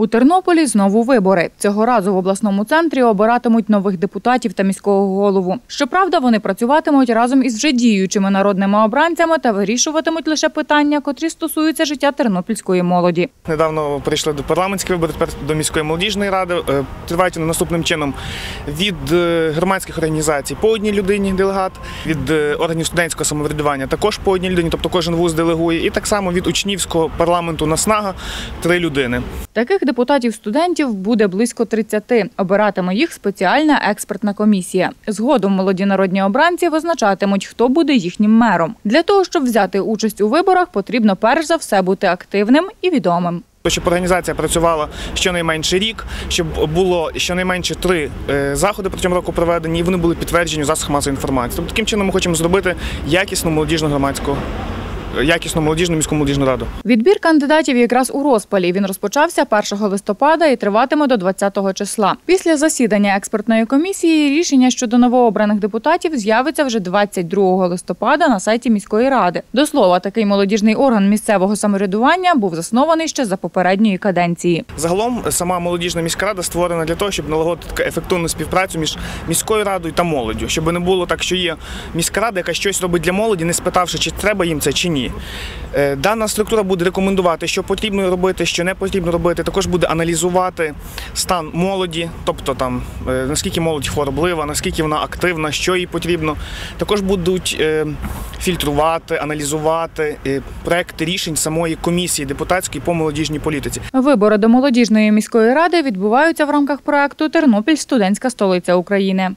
У Тернополі знову вибори. Цього разу в обласному центрі обиратимуть нових депутатів та міського голову. Щоправда, вони працюватимуть разом із вже діючими народними обранцями та вирішуватимуть лише питання, котрі стосуються життя тернопільської молоді. Недавно прийшли до парламентських виборів, тепер до міської молодіжної ради. Е, Тривають вони наступним чином від е, громадських організацій по одній людині делегат, від е, органів студентського самоврядування також по одній людині, тобто кожен вуз делегує, і так само від учнівського парламенту наснага три людини. Таких депутатів-студентів буде близько 30. Обиратиме їх спеціальна експертна комісія. Згодом молоді народні обранці визначатимуть, хто буде їхнім мером. Для того, щоб взяти участь у виборах, потрібно перш за все бути активним і відомим. Щоб організація працювала щонайменше рік, щоб було щонайменше три е, заходи протягом року проведені, і вони були підтверджені у засобах масової інформації. Тобто таким чином ми хочемо зробити якісну молодіжну громадську, якісну молодіжну міську молодіжну раду. Відбір кандидатів якраз у розпалі. Він розпочався 1 листопада і триватиме до 20 числа. Після засідання експертної комісії рішення щодо новообраних депутатів з'явиться вже 22 листопада на сайті міської ради. До слова, такий молодіжний орган місцевого самоврядування був заснований ще за попередньої каденції. Загалом сама молодіжна міська рада створена для того, щоб налагодити ефективну співпрацю між міською радою та молоддю, щоб не було так, що є міська рада, яка щось робить для молоді, не спитавши, чи треба їм це чи ні. Е, Дана структура буде рекомендувати, що потрібно робити, що не потрібно робити. Також буде аналізувати стан молоді, тобто там е, наскільки молодь хвороблива, наскільки вона активна, що їй потрібно. Також будуть е, фільтрувати, аналізувати проекти рішень самої комісії депутатської по молодіжній політиці. Вибори до молодіжної міської ради відбуваються в рамках проекту Тернопіль студентська столиця України.